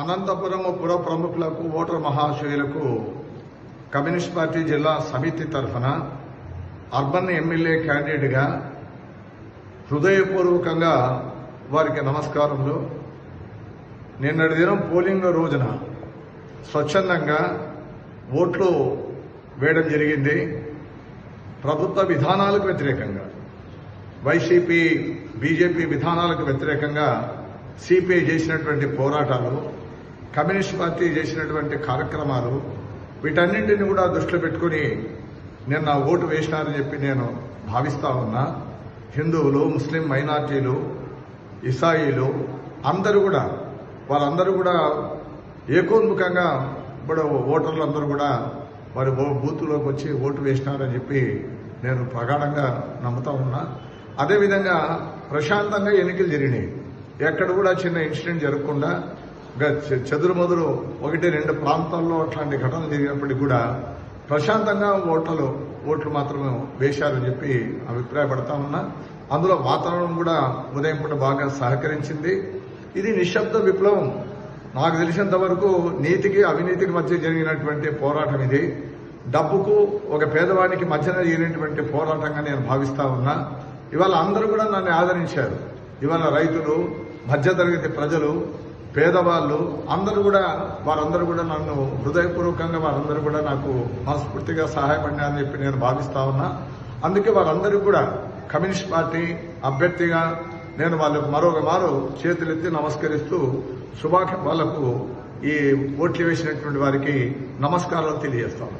అనంతపురం పుర ప్రముఖులకు voter మహాశయులకు communist party జిల్లా సమితి తరఫున అర్బన్ ఎమ్మెల్యే క్యాండిడేట్గా హృదయపూర్వకంగా వారికి నమస్కారములు. నిన్నటి దినం పోలింగ్ రోజున స్వచ్ఛందంగా ఓట్లు వేయడం జరిగింది. ప్రభుత్వ విధానాలకు వ్యతిరేకంగా వైసీపీ బీజేపీ విధానాలకు వ్యతిరేకంగా సిపిఐ చేసినటువంటి పోరాటాలు కమ్యూనిస్ట్ పార్టీ చేసినటువంటి కార్యక్రమాలు వీటన్నింటిని కూడా దృష్టిలో పెట్టుకుని నిన్న ఓటు వేసినారని చెప్పి నేను భావిస్తా ఉన్నా. హిందువులు ముస్లిం మైనార్టీలు ఇసాయిలు అందరూ కూడా వాళ్ళందరూ కూడా ఏకోన్ముఖంగా ఇప్పుడు ఓటర్లు అందరూ కూడా వారి బూత్లోకి వచ్చి ఓటు వేసినారని చెప్పి నేను ప్రగాఢంగా నమ్ముతా ఉన్నా. అదేవిధంగా ప్రశాంతంగా ఎన్నికలు జరిగినాయి. ఎక్కడ కూడా చిన్న ఇన్సిడెంట్ జరగకుండా ఇంకా చెదురుమదురు ఒకటి రెండు ప్రాంతాల్లో అట్లాంటి ఘటనలు జరిగినప్పటికీ కూడా ప్రశాంతంగా ఓట్లు ఓట్లు మాత్రమే వేశారని చెప్పి అభిప్రాయపడతా ఉన్నా. అందులో వాతావరణం కూడా ఉదయం పూట బాగా సహకరించింది. ఇది నిశ్శబ్ద విప్లవం. నాకు తెలిసినంత వరకు నీతికి అవినీతికి మధ్య జరిగినటువంటి పోరాటం ఇది. డబ్బుకు ఒక పేదవానికి మధ్యన జరిగినటువంటి పోరాటంగా నేను భావిస్తా ఉన్నా. ఇవాళ అందరూ కూడా నన్ను ఆదరించారు. ఇవాళ రైతులు మధ్యతరగతి ప్రజలు పేదవాళ్ళు అందరూ కూడా వారందరూ కూడా నన్ను హృదయపూర్వకంగా వారందరూ కూడా నాకు మనస్ఫూర్తిగా సహాయపడినారని చెప్పి నేను భావిస్తా ఉన్నా. అందుకే వారందరూ కూడా కమ్యూనిస్ట్ పార్టీ అభ్యర్థిగా నేను వాళ్ళకు మరొక మారు చేతులెత్తి నమస్కరిస్తూ శుభాక వాళ్ళకు ఈ ఓట్లు వేసినటువంటి వారికి నమస్కారాలు తెలియజేస్తాను